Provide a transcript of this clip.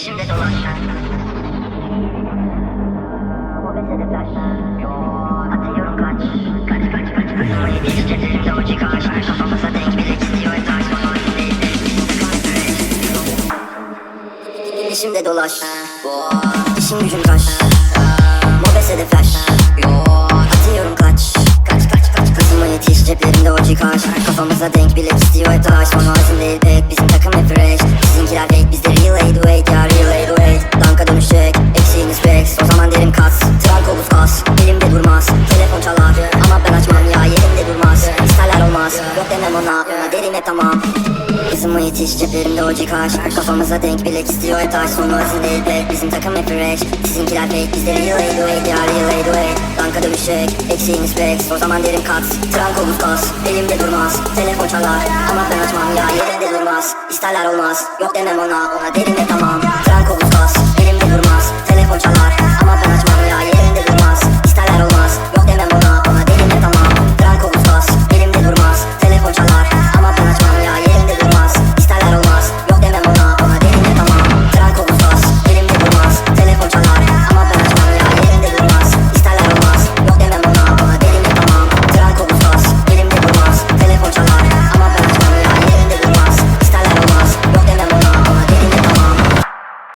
peşimde dolaş Mobese de flash Atıyorum kaç. Kaç kaç kaç Kızmayı bir ceplerimde o çıkar Kafamıza denk bilek istiyor etaş Onu değil Peşimde dolaş. İşim gücüm kaç Mobese de flash Atıyorum kaç. Kaç kaç kaç. Kızıma yetiş. Ceplerimde o çıkar Kafamıza denk bilek istiyor etaş Onu azim değil pek bizim takım hep fresh Yok demem ona Ona derim hep tamam. Kızıma yetiş ceplerimde o çıkar Kafamıza denk bilek istiyor etaş Sonu azim değil. Pek bizim takım hep fresh. Sizinkiler fake bizde real 808 ya real 808 Danka dönüşecek eksiğiniz specs O zaman derim kat Tren koluz kas. Elimde durmaz Telefon çalar. Ama ben açmam ya yerinde durmaz. İsterler olmaz Yok demem ona Ona derim hep tamam